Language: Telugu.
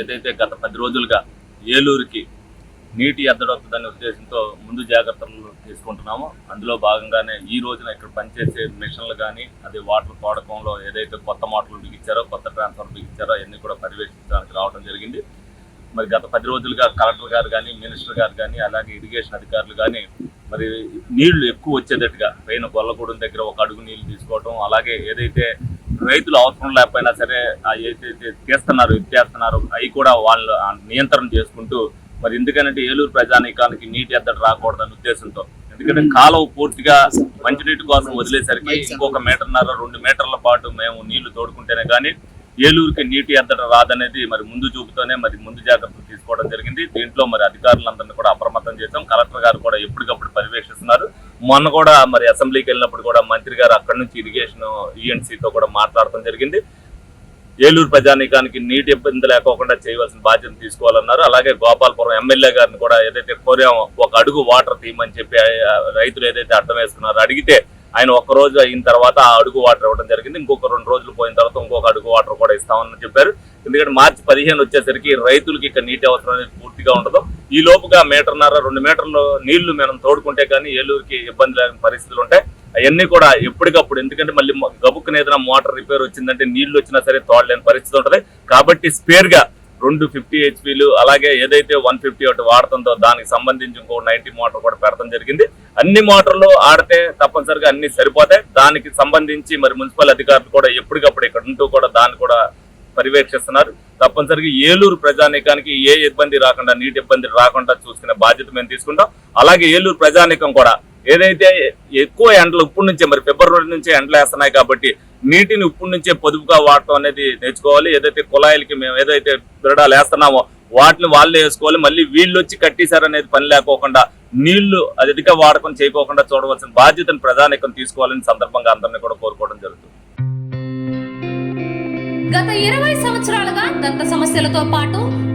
ఏదైతే గత పది రోజులుగా ఏలూరుకి నీటి ఎద్దడొస్తుందనే ఉద్దేశంతో ముందు జాగ్రత్తలు తీసుకుంటున్నామో. అందులో భాగంగానే ఈ రోజున ఇక్కడ పనిచేసే మిషన్లు కానీ అది వాటర్ తోడకంలో ఏదైతే కొత్త మోటార్లు బిగించారో కొత్త ట్రాన్స్ఫర్ బిగించారో అవన్నీ కూడా పర్యవేక్షించడానికి రావడం జరిగింది. మరి గత పది రోజులుగా కలెక్టర్ గారు కానీ మినిస్టర్ గారు కానీ అలాగే ఇరిగేషన్ అధికారులు కానీ మరి నీళ్ళు ఎక్కువ వచ్చేటట్టుగా పైన గొల్లగూడెం దగ్గర ఒక అడుగు నీళ్ళు తీసుకోవటం అలాగే ఏదైతే రైతులు అవసరం లేకపోయినా సరే ఏదైతే తీస్తున్నారు ఇచ్చేస్తున్నారు అవి కూడా వాళ్ళు నియంత్రణ చేసుకుంటూ మరి ఎందుకంటే ఏలూరు ప్రజానీకానికి నీటి ఎద్దడి రాకూడదనే ఉద్దేశంతో ఎందుకంటే కాలువ పూర్తిగా మంచినీటి కోసం వదిలేసరికి ఇంకొక మీటర్న్నర రెండు మీటర్ల పాటు మేము నీళ్ళు తోడుకుంటేనే కానీ ఏలూరుకి నీటి ఎద్దట రాదనేది మరి ముందు చూపుతోనే మరి ముందు జాగ్రత్తలు తీసుకోవడం జరిగింది. దీంట్లో మరి అధికారులందరినీ కూడా అప్రమత్తం చేశాం. కలెక్టర్ గారు కూడా ఎప్పటికప్పుడు పర్యవేక్షిస్తున్నారు. మొన్న కూడా మరి అసెంబ్లీకి వెళ్ళినప్పుడు కూడా మంత్రి గారు అక్కడి నుంచి ఇరిగేషన్ ఈఎన్సీతో కూడా మాట్లాడటం జరిగింది. ఏలూరు ప్రజానీకానికి నీటి ఇబ్బంది లేకోకుండా చేయవలసిన బాధ్యత తీసుకోవాలన్నారు. అలాగే గోపాలపురం ఎమ్మెల్యే గారిని కూడా ఏదైతే కోరామో ఒక అడుగు వాటర్ తీయమని చెప్పి రైతులు ఏదైతే అర్థం వేసుకున్నారో అడిగితే ఆయన ఒక్క రోజు అయిన తర్వాత ఆ అడుగు వాటర్ ఇవ్వడం జరిగింది. ఇంకొక రెండు రోజులు పోయిన తర్వాత ఇంకొక అడుగు వాటర్ కూడా ఇస్తామని చెప్పారు. ఎందుకంటే మార్చి పదిహేను వచ్చేసరికి రైతులకి ఇక్కడ నీటి అవసరం అనేది పూర్తిగా ఉండదు. ఈ లోపుగా మీటర్న్నర రెండు మీటర్లు నీళ్ళు మనం తోడుకుంటే కానీ ఏలూరుకి ఇబ్బంది లేని పరిస్థితులు ఉంటాయి. అవన్నీ కూడా ఎప్పటికప్పుడు. ఎందుకంటే మళ్ళీ గబుక్కున ఏదైనా మోటార్ రిపేర్ వచ్చిందంటే నీళ్ళు వచ్చినా సరే తోడలేని పరిస్థితి ఉంటుంది. కాబట్టి స్పేర్గా రెండు ఫిఫ్టీ హెచ్పీలు అలాగే ఏదైతే వన్ ఫిఫ్టీ ఒకటి వాడుతుందో దానికి సంబంధించి ఇంకో నైన్టీ మోటార్ కూడా పెడతాం జరిగింది. అన్ని మోటార్లు ఆడితే తప్పనిసరిగా అన్ని సరిపోతాయి. దానికి సంబంధించి మరి మున్సిపల్ అధికారులు కూడా ఎప్పటికప్పుడు ఇక్కడ ఉంటూ కూడా దాన్ని కూడా పర్యవేక్షిస్తున్నారు. తప్పనిసరిగా ఏలూరు ప్రజానీకానికి ఏ ఇబ్బంది రాకుండా నీటి ఇబ్బంది రాకుండా చూసుకునే బాధ్యత మేము తీసుకుంటాం. అలాగే ఏలూరు ప్రజానీకం కూడా ఏదైతే ఎక్కువ ఎండలు ఇప్పుడు నుంచే మరి ఫిబ్రవరి నుంచే ఎండలు వేస్తున్నాయి కాబట్టి నీటిని ఇప్పుడు నుంచే పొదుపుగా వాడటం అనేది నేర్చుకోవాలి. ఏదైతే కుళాయిలకి మేము ఏదైతే బిరడాలు వేస్తున్నామో వాటిని వాళ్ళే వేసుకోవాలి. మళ్ళీ వీళ్ళు వచ్చి కట్టేశారనేది పని లేకోకుండా నీళ్ళు అధిక వాడకం చేయకోకుండా చూడవలసిన బాధ్యతను ప్రధానికం తీసుకోవాలని సందర్భంగా అందరినీ కూడా కోరుకోవడం జరుగుతుంది. గత ఇరవై సంవత్సరాలుగా దంత సమస్యలతో పాటు